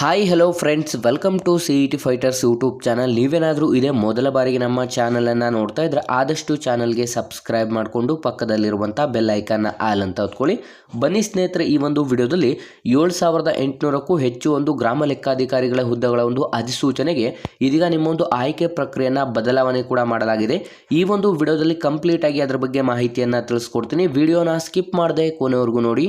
Hi hello friends welcome to C E T fighters YouTube channel ನೀವೇನಾದರೂ ಇದೇ ಮೊದಲ ಬಾರಿಗೆ ನಮ್ಮ ಚಾನಲನ್ನು ನೋಡ್ತಾ ಇದ್ರೆ ಆದಷ್ಟು ಚಾನಲ್ಗೆ ಸಬ್ಸ್ಕ್ರೈಬ್ ಮಾಡಿಕೊಂಡು ಪಕ್ಕದಲ್ಲಿರುವಂಥ ಬೆಲ್ ಐಕನ್ನ ಆಲ್ ಅಂತ ಹೊತ್ಕೊಳ್ಳಿ. ಬನ್ನಿ ಸ್ನೇಹಿತರೆ, ಈ ಒಂದು ವಿಡಿಯೋದಲ್ಲಿ ಏಳು ಸಾವಿರದ ಎಂಟುನೂರಕ್ಕೂ ಹೆಚ್ಚು ಒಂದು ಗ್ರಾಮ ಲೆಕ್ಕಾಧಿಕಾರಿಗಳ ಹುದ್ದೆಗಳ ಒಂದು ಅಧಿಸೂಚನೆಗೆ ಇದೀಗ ನಿಮ್ಮೊಂದು ಆಯ್ಕೆ ಪ್ರಕ್ರಿಯೆಯನ್ನು ಬದಲಾವಣೆ ಕೂಡ ಮಾಡಲಾಗಿದೆ. ಈ ಒಂದು ವಿಡಿಯೋದಲ್ಲಿ ಕಂಪ್ಲೀಟಾಗಿ ಅದರ ಬಗ್ಗೆ ಮಾಹಿತಿಯನ್ನು ತಿಳಿಸ್ಕೊಡ್ತೀನಿ. ವಿಡಿಯೋನ ಸ್ಕಿಪ್ ಮಾಡದೆ ಕೊನೆವರೆಗೂ ನೋಡಿ.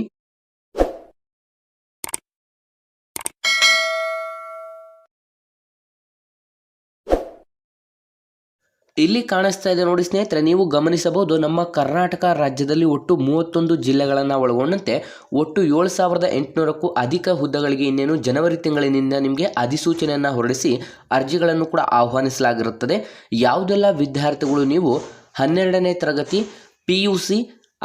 ಇಲ್ಲಿ ಕಾಣಿಸ್ತಾ ಇದೆ ನೋಡಿ ಸ್ನೇಹಿತರೆ, ನೀವು ಗಮನಿಸಬಹುದು ನಮ್ಮ ಕರ್ನಾಟಕ ರಾಜ್ಯದಲ್ಲಿ ಒಟ್ಟು ಮೂವತ್ತೊಂದು ಜಿಲ್ಲೆಗಳನ್ನು ಒಳಗೊಂಡಂತೆ ಒಟ್ಟು ಏಳು ಸಾವಿರದ ಎಂಟುನೂರಕ್ಕೂ ಅಧಿಕ ಹುದ್ದೆಗಳಿಗೆ ಇನ್ನೇನು ಜನವರಿ ತಿಂಗಳಿನಿಂದ ನಿಮಗೆ ಅಧಿಸೂಚನೆಯನ್ನು ಹೊರಡಿಸಿ ಅರ್ಜಿಗಳನ್ನು ಕೂಡ ಆಹ್ವಾನಿಸಲಾಗಿರುತ್ತದೆ. ಯಾವುದೆಲ್ಲ ವಿದ್ಯಾರ್ಥಿಗಳು ನೀವು ಹನ್ನೆರಡನೇ ತರಗತಿ ಪಿ ಯು ಸಿ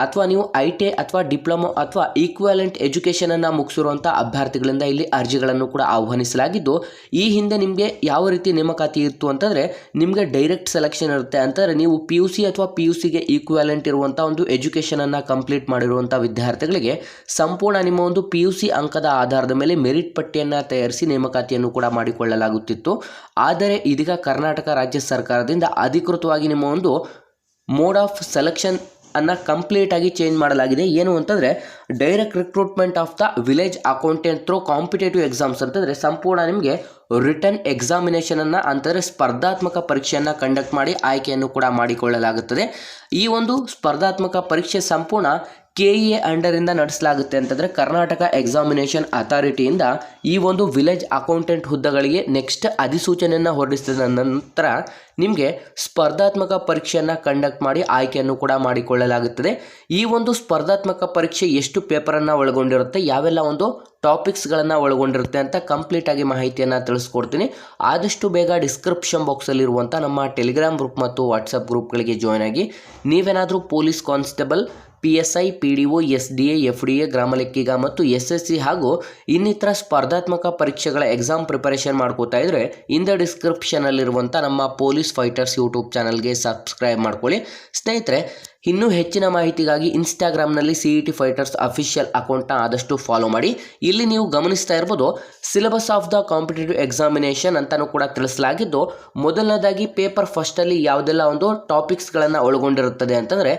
ಅಥವಾ ನೀವು ಐ ಟಿ ಅಥವಾ ಡಿಪ್ಲೊಮೊ ಅಥವಾ ಈಕ್ವಾಲೆಂಟ್ ಎಜುಕೇಷನನ್ನು ಮುಗಿಸಿರುವಂಥ ಅಭ್ಯರ್ಥಿಗಳಿಂದ ಇಲ್ಲಿ ಅರ್ಜಿಗಳನ್ನು ಕೂಡ ಆಹ್ವಾನಿಸಲಾಗಿದ್ದು, ಈ ಹಿಂದೆ ನಿಮಗೆ ಯಾವ ರೀತಿ ನೇಮಕಾತಿ ಇತ್ತು ಅಂತಂದರೆ ನಿಮಗೆ ಡೈರೆಕ್ಟ್ ಸೆಲೆಕ್ಷನ್ ಇರುತ್ತೆ ಅಂತಂದರೆ ನೀವು ಪಿ ಯು ಸಿ ಅಥವಾ ಪಿ ಯು ಸಿಗೆ ಈಕ್ವಾಲೆಂಟ್ ಇರುವಂಥ ಒಂದು ಎಜುಕೇಷನನ್ನು ಕಂಪ್ಲೀಟ್ ಮಾಡಿರುವಂಥ ವಿದ್ಯಾರ್ಥಿಗಳಿಗೆ ಸಂಪೂರ್ಣ ನಿಮ್ಮ ಒಂದು ಪಿ ಯು ಸಿ ಅಂಕದ ಆಧಾರದ ಮೇಲೆ ಮೆರಿಟ್ ಪಟ್ಟಿಯನ್ನು ತಯಾರಿಸಿ ನೇಮಕಾತಿಯನ್ನು ಕೂಡ ಮಾಡಿಕೊಳ್ಳಲಾಗುತ್ತಿತ್ತು. ಆದರೆ ಇದೀಗ ಕರ್ನಾಟಕ ರಾಜ್ಯ ಸರ್ಕಾರದಿಂದ ಅಧಿಕೃತವಾಗಿ ನಿಮ್ಮ ಒಂದು ಮೋಡ್ ಆಫ್ ಸೆಲೆಕ್ಷನ್ ಅನ್ನು ಕಂಪ್ಲೀಟಾಗಿ ಚೇಂಜ್ ಮಾಡಲಾಗಿದೆ. ಏನು ಅಂತಂದರೆ direct recruitment of the village accountant through competitive exams ಅಂತಂದರೆ, ಸಂಪೂರ್ಣ ನಿಮಗೆ ರಿಟರ್ನ್ ಎಕ್ಸಾಮಿನೇಷನನ್ನು ಅಂತಂದರೆ ಸ್ಪರ್ಧಾತ್ಮಕ ಪರೀಕ್ಷೆಯನ್ನು ಕಂಡಕ್ಟ್ ಮಾಡಿ ಆಯ್ಕೆಯನ್ನು ಕೂಡ ಮಾಡಿಕೊಳ್ಳಲಾಗುತ್ತದೆ. ಈ ಒಂದು ಸ್ಪರ್ಧಾತ್ಮಕ ಪರೀಕ್ಷೆ ಸಂಪೂರ್ಣ ಕೆ ಎ ಅಂಡರಿಂದ ನಡೆಸಲಾಗುತ್ತೆ ಅಂತಂದರೆ ಕರ್ನಾಟಕ ಎಕ್ಸಾಮಿನೇಷನ್ ಅಥಾರಿಟಿಯಿಂದ ಈ ಒಂದು ವಿಲೇಜ್ ಅಕೌಂಟೆಂಟ್ ಹುದ್ದೆಗಳಿಗೆ ನೆಕ್ಸ್ಟ್ ಅಧಿಸೂಚನೆಯನ್ನು ಹೊರಡಿಸಿದ ನಂತರ ನಿಮಗೆ ಸ್ಪರ್ಧಾತ್ಮಕ ಪರೀಕ್ಷೆಯನ್ನು ಕಂಡಕ್ಟ್ ಮಾಡಿ ಆಯ್ಕೆಯನ್ನು ಕೂಡ ಮಾಡಿಕೊಳ್ಳಲಾಗುತ್ತದೆ. ಈ ಒಂದು ಸ್ಪರ್ಧಾತ್ಮಕ ಪರೀಕ್ಷೆ ಎಷ್ಟು ಪೇಪರನ್ನು ಒಳಗೊಂಡಿರುತ್ತೆ, ಯಾವೆಲ್ಲ ಒಂದು ಟಾಪಿಕ್ಸ್ಗಳನ್ನು ಒಳಗೊಂಡಿರುತ್ತೆ ಅಂತ ಕಂಪ್ಲೀಟಾಗಿ ಮಾಹಿತಿಯನ್ನು ತಿಳಿಸ್ಕೊಡ್ತೀನಿ. ಆದಷ್ಟು ಬೇಗ ಡಿಸ್ಕ್ರಿಪ್ಷನ್ ಬಾಕ್ಸಲ್ಲಿರುವಂಥ ನಮ್ಮ ಟೆಲಿಗ್ರಾಮ್ ಗ್ರೂಪ್ ಮತ್ತು ವಾಟ್ಸಪ್ ಗ್ರೂಪ್ಗಳಿಗೆ ಜಾಯ್ನ್ ಆಗಿ ನೀವೇನಾದರೂ police constable P S I P D O S D A F D A ಗ್ರಾಮ ಲೆಕ್ಕಿಗ ಮತ್ತು ಎಸ್ ಎಸ್ ಸಿ ಹಾಗೂ ಇನ್ನಿತರ ಸ್ಪರ್ಧಾತ್ಮಕ ಪರೀಕ್ಷೆಗಳ ಎಕ್ಸಾಮ್ ಪ್ರಿಪರೇಷನ್ ಮಾಡ್ಕೋತಾ ಇದ್ದರೆ ಇಂದ ಡಿಸ್ಕ್ರಿಪ್ಷನಲ್ಲಿರುವಂಥ ನಮ್ಮ ಪೊಲೀಸ್ ಫೈಟರ್ಸ್ ಯೂಟ್ಯೂಬ್ ಚಾನಲ್ಗೆ ಸಬ್ಸ್ಕ್ರೈಬ್ ಮಾಡ್ಕೊಳ್ಳಿ. ಸ್ನೇಹಿತರೆ ಇನ್ನೂ ಹೆಚ್ಚಿನ ಮಾಹಿತಿಗಾಗಿ ಇನ್ಸ್ಟಾಗ್ರಾಮ್ನಲ್ಲಿ C E T fighters official ಅಕೌಂಟ್ನ ಆದಷ್ಟು ಫಾಲೋ ಮಾಡಿ. ಇಲ್ಲಿ ನೀವು ಗಮನಿಸ್ತಾ ಇರ್ಬೋದು syllabus of the competitive examination ಅಂತಲೂ ಕೂಡ ತಿಳಿಸಲಾಗಿದ್ದು, ಮೊದಲನೇದಾಗಿ ಪೇಪರ್ ಫಸ್ಟಲ್ಲಿ ಯಾವುದೆಲ್ಲ ಒಂದು ಟಾಪಿಕ್ಸ್ಗಳನ್ನು ಒಳಗೊಂಡಿರುತ್ತದೆ ಅಂತಂದರೆ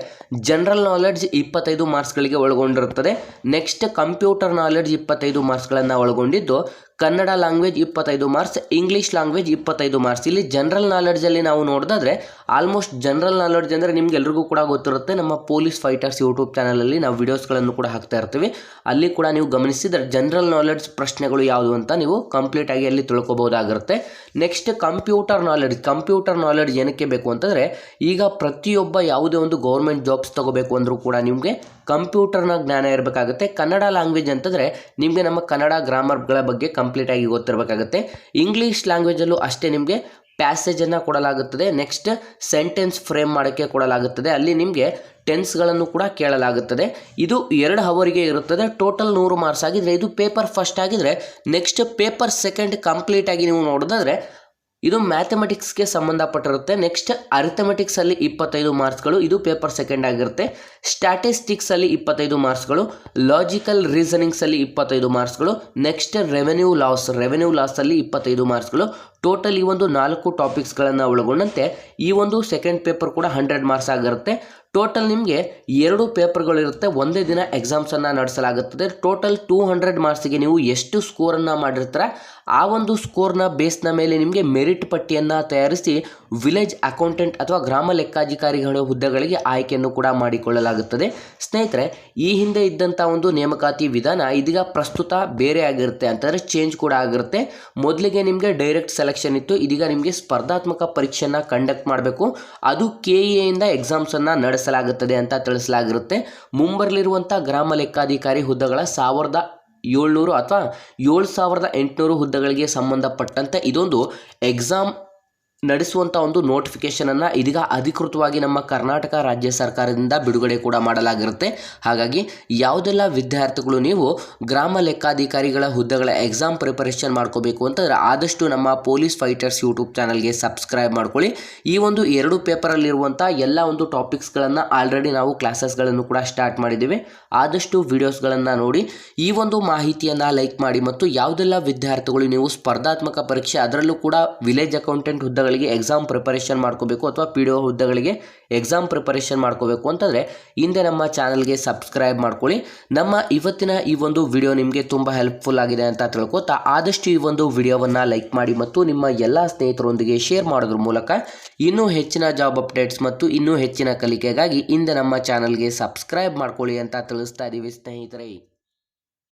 ಜನರಲ್ ನಾಲೆಡ್ಜ್ ಇಪ್ಪತ್ತೈದು ಮಾರ್ಕ್ಸ್ಗಳಿಗೆ ಒಳಗೊಂಡಿರುತ್ತದೆ. ನೆಕ್ಸ್ಟ್ ಕಂಪ್ಯೂಟರ್ ನಾಲೆಡ್ಜ್ ಇಪ್ಪತ್ತೈದು ಮಾರ್ಕ್ಸ್ಗಳನ್ನು ಒಳಗೊಂಡಿದ್ದು ಕನ್ನಡ ಲ್ಯಾಂಗ್ವೇಜ್ ಇಪ್ಪತ್ತೈದು ಮಾರ್ಕ್ಸ್ ಇಂಗ್ಲೀಷ್ ಲ್ಯಾಂಗ್ವೇಜ್ ಇಪ್ಪತ್ತೈದು ಮಾರ್ಕ್ಸ್ ಇಲ್ಲಿ ಜನರಲ್ ನಾಲೆಡ್ಜಲ್ಲಿ ನಾವು ನೋಡಿದ್ರೆ ಆಲ್ಮೋಸ್ಟ್ ಜನರಲ್ ನಾಲೆಡ್ಜ್ ಅಂದರೆ ನಿಮ್ಗೆಲ್ರಿಗೂ ಕೂಡ ಗೊತ್ತಿರುತ್ತೆ. ನಮ್ಮ ಪೊಲೀಸ್ ಫೈಟರ್ಸ್ ಯೂಟ್ಯೂಬ್ ಚಾನಲಲ್ಲಿ ನಾವು ವಿಡಿಯೋಸ್ಗಳನ್ನು ಕೂಡ ಹಾಕ್ತಾ ಇರ್ತೀವಿ. ಅಲ್ಲಿ ಕೂಡ ನೀವು ಗಮನಿಸಿದರೆ ಜನರಲ್ ನಾಲೆಡ್ಜ್ ಪ್ರಶ್ನೆಗಳು ಯಾವುದು ಅಂತ ನೀವು ಕಂಪ್ಲೀಟಾಗಿ ಅಲ್ಲಿ ತಿಳ್ಕೊಬೋದಾಗಿರುತ್ತೆ next computer knowledge computer knowledge ಏನಕ್ಕೆ ಬೇಕು ಅಂತಂದರೆ ಈಗ ಪ್ರತಿಯೊಬ್ಬ ಯಾವುದೇ ಒಂದು ಗೌರ್ಮೆಂಟ್ ಜಾಬ್ಸ್ ತಗೋಬೇಕು ಅಂದರೂ ಕೂಡ ನಿಮಗೆ ಕಂಪ್ಯೂಟರ್ನ ಜ್ಞಾನ ಇರಬೇಕಾಗುತ್ತೆ. ಕನ್ನಡ ಲ್ಯಾಂಗ್ವೇಜ್ ಅಂತಂದರೆ ನಿಮಗೆ ನಮ್ಮ ಕನ್ನಡ ಗ್ರಾಮರ್ಗಳ ಬಗ್ಗೆ ಕಂಪ್ಲೀಟಾಗಿ ಗೊತ್ತಿರಬೇಕಾಗುತ್ತೆ. ಇಂಗ್ಲೀಷ್ ಲ್ಯಾಂಗ್ವೇಜಲ್ಲೂ ಅಷ್ಟೇ ನಿಮಗೆ ಪ್ಯಾಸೇಜನ್ನು ಕೊಡಲಾಗುತ್ತದೆ. ನೆಕ್ಸ್ಟ್ ಸೆಂಟೆನ್ಸ್ ಫ್ರೇಮ್ ಮಾಡೋಕ್ಕೆ ಕೊಡಲಾಗುತ್ತದೆ. ಅಲ್ಲಿ ನಿಮಗೆ ಟೆನ್ಸ್ಗಳನ್ನು ಕೂಡ ಕೇಳಲಾಗುತ್ತದೆ. ಇದು ಎರಡು ಅವರಿಗೆ ಇರುತ್ತದೆ. ಟೋಟಲ್ ನೂರು ಮಾರ್ಕ್ಸ್ ಆಗಿದರೆ ಇದು ಪೇಪರ್ ಫಸ್ಟ್ ಆಗಿದರೆ ನೆಕ್ಸ್ಟ್ ಪೇಪರ್ ಸೆಕೆಂಡ್ ಕಂಪ್ಲೀಟಾಗಿ ನೀವು ನೋಡೋದಾದ್ರೆ ಇದು ಮ್ಯಾಥಮೆಟಿಕ್ಸ್ಗೆ ಸಂಬಂಧಪಟ್ಟಿರುತ್ತೆ. ನೆಕ್ಸ್ಟ್ ಅರಿಥಮೆಟಿಕ್ಸಲ್ಲಿ ಇಪ್ಪತ್ತೈದು ಮಾರ್ಕ್ಸ್ಗಳು, ಇದು ಪೇಪರ್ ಸೆಕೆಂಡ್ ಆಗಿರುತ್ತೆ. ಸ್ಟ್ಯಾಟಿಸ್ಟಿಕ್ಸಲ್ಲಿ ಇಪ್ಪತ್ತೈದು ಮಾರ್ಕ್ಸ್ಗಳು, ಲಾಜಿಕಲ್ ರೀಸನಿಂಗ್ಸಲ್ಲಿ ಇಪ್ಪತ್ತೈದು ಮಾರ್ಕ್ಸ್ಗಳು, ನೆಕ್ಸ್ಟ್ ರೆವೆನ್ಯೂ ಲಾಸ್, ರೆವೆನ್ಯೂ ಲಾಸಲ್ಲಿ ಇಪ್ಪತ್ತೈದು ಮಾರ್ಕ್ಸ್ಗಳು. ಟೋಟಲ್ ಈ ಒಂದು ನಾಲ್ಕು ಟಾಪಿಕ್ಸ್ಗಳನ್ನು ಒಳಗೊಂಡಂತೆ ಈ ಒಂದು ಸೆಕೆಂಡ್ ಪೇಪರ್ ಕೂಡ ಹಂಡ್ರೆಡ್ ಮಾರ್ಕ್ಸ್ ಆಗಿರುತ್ತೆ. ಟೋಟಲ್ ನಿಮಗೆ ಎರಡು ಪೇಪರ್ಗಳಿರುತ್ತೆ ಒಂದೇ ದಿನ ಎಕ್ಸಾಮ್ಸನ್ನು ನಡೆಸಲಾಗುತ್ತದೆ. ಟೋಟಲ್ ಟೂ ಹಂಡ್ರೆಡ್ ಮಾರ್ಕ್ಸಿಗೆ ನೀವು ಎಷ್ಟು ಸ್ಕೋರನ್ನು ಮಾಡಿರ್ತೀರ, ಆ ಒಂದು ಸ್ಕೋರ್ನ ಬೇಸ್ನ ಮೇಲೆ ನಿಮಗೆ ಮೆರಿಟ್ ಪಟ್ಟಿಯನ್ನು ತಯಾರಿಸಿ ವಿಲೇಜ್ ಅಕೌಂಟೆಂಟ್ ಅಥವಾ ಗ್ರಾಮ ಲೆಕ್ಕಾಧಿಕಾರಿಗಳ ಹುದ್ದೆಗಳಿಗೆ ಆಯ್ಕೆಯನ್ನು ಕೂಡ ಮಾಡಿಕೊಳ್ಳಲಾಗುತ್ತದೆ. ಸ್ನೇಹಿತರೆ, ಈ ಹಿಂದೆ ಇದ್ದಂಥ ಒಂದು ನೇಮಕಾತಿ ವಿಧಾನ ಇದೀಗ ಪ್ರಸ್ತುತ ಬೇರೆ ಆಗಿರುತ್ತೆ ಅಂತಂದರೆ ಚೇಂಜ್ ಕೂಡ ಆಗಿರುತ್ತೆ. ಮೊದಲಿಗೆ ನಿಮಗೆ ಡೈರೆಕ್ಟ್ ಸೆಲೆಕ್ಷನ್ ಇತ್ತು, ಇದೀಗ ನಿಮಗೆ ಸ್ಪರ್ಧಾತ್ಮಕ ಪರೀಕ್ಷೆಯನ್ನು ಕಂಡಕ್ಟ್ ಮಾಡಬೇಕು. ಅದು ಕೆ ಎಯಿಂದ ಎಕ್ಸಾಮ್ಸನ್ನು ನಡೆಸಲಾಗುತ್ತದೆ ಅಂತ ತಿಳಿಸಲಾಗಿರುತ್ತೆ. ಮುಂಬರಲಿರುವಂಥ ಗ್ರಾಮ ಲೆಕ್ಕಾಧಿಕಾರಿ ಹುದ್ದೆಗಳ ಸಾವಿರದ ಏಳ್ನೂರು ಅಥವಾ ಏಳು ಸಾವಿರದ ಎಂಟುನೂರು ಹುದ್ದೆಗಳಿಗೆ ಸಂಬಂಧಪಟ್ಟಂತೆ ಇದೊಂದು ಎಕ್ಸಾಮ್ ನಡೆಸುವಂಥ ಒಂದು ನೋಟಿಫಿಕೇಷನನ್ನು ಇದೀಗ ಅಧಿಕೃತವಾಗಿ ನಮ್ಮ ಕರ್ನಾಟಕ ರಾಜ್ಯ ಸರ್ಕಾರದಿಂದ ಬಿಡುಗಡೆ ಕೂಡ ಮಾಡಲಾಗಿರುತ್ತೆ. ಹಾಗಾಗಿ ಯಾವುದೆಲ್ಲ ವಿದ್ಯಾರ್ಥಿಗಳು ನೀವು ಗ್ರಾಮ ಲೆಕ್ಕಾಧಿಕಾರಿಗಳ ಹುದ್ದೆಗಳ ಎಕ್ಸಾಮ್ ಪ್ರಿಪರೇಷನ್ ಮಾಡ್ಕೋಬೇಕು ಅಂತಂದರೆ ಆದಷ್ಟು ನಮ್ಮ ಪೊಲೀಸ್ ಫೈಟರ್ಸ್ ಯೂಟ್ಯೂಬ್ ಚಾನಲ್ಗೆ ಸಬ್ಸ್ಕ್ರೈಬ್ ಮಾಡ್ಕೊಳ್ಳಿ. ಈ ಒಂದು ಎರಡು ಪೇಪರಲ್ಲಿರುವಂಥ ಎಲ್ಲ ಒಂದು ಟಾಪಿಕ್ಸ್ಗಳನ್ನು ಆಲ್ರೆಡಿ ನಾವು ಕ್ಲಾಸಸ್ಗಳನ್ನು ಕೂಡ ಸ್ಟಾರ್ಟ್ ಮಾಡಿದ್ದೀವಿ. ಆದಷ್ಟು ವಿಡಿಯೋಸ್ಗಳನ್ನು ನೋಡಿ, ಈ ಒಂದು ಮಾಹಿತಿಯನ್ನು ಲೈಕ್ ಮಾಡಿ ಮತ್ತು ಯಾವುದೆಲ್ಲ ವಿದ್ಯಾರ್ಥಿಗಳು ನೀವು ಸ್ಪರ್ಧಾತ್ಮಕ ಪರೀಕ್ಷೆ ಅದರಲ್ಲೂ ಕೂಡ ವಿಲೇಜ್ ಅಕೌಂಟೆಂಟ್ ಹುದ್ದೆಗಳಿಗೆ ಎಕ್ಸಾಮ್ ಪ್ರಿಪರೇಷನ್ ಮಾಡ್ಕೋಬೇಕು ಅಥವಾ ಪಿ ಡಿ ಒ ಹುದ್ದೆಗಳಿಗೆ ಎಕ್ಸಾಮ್ ಪ್ರಿಪರೇಷನ್ ಮಾಡ್ಕೋಬೇಕು ಅಂತಂದರೆ ಹಿಂದೆ ನಮ್ಮ ಚಾನಲ್ಗೆ ಸಬ್ಸ್ಕ್ರೈಬ್ ಮಾಡ್ಕೊಳ್ಳಿ. ನಮ್ಮ ಇವತ್ತಿನ ಈ ಒಂದು ವಿಡಿಯೋ ನಿಮಗೆ ತುಂಬ ಹೆಲ್ಪ್ಫುಲ್ ಆಗಿದೆ ಅಂತ ತಿಳ್ಕೊತಾ ಆದಷ್ಟು ಈ ಒಂದು ವಿಡಿಯೋವನ್ನು ಲೈಕ್ ಮಾಡಿ ಮತ್ತು ನಿಮ್ಮ ಎಲ್ಲ ಸ್ನೇಹಿತರೊಂದಿಗೆ ಶೇರ್ ಮಾಡೋದ್ರ ಮೂಲಕ ಇನ್ನೂ ಹೆಚ್ಚಿನ ಜಾಬ್ ಅಪ್ಡೇಟ್ಸ್ ಮತ್ತು ಇನ್ನೂ ಹೆಚ್ಚಿನ ಕಲಿಕೆಗಾಗಿ ಹಿಂದೆ ನಮ್ಮ ಚಾನಲ್ಗೆ ಸಬ್ಸ್ಕ್ರೈಬ್ ಮಾಡ್ಕೊಳ್ಳಿ ಅಂತ ತಿಳಿಸ್ತಾ ಇದ್ದೀವಿ ಸ್ನೇಹಿತರೆ.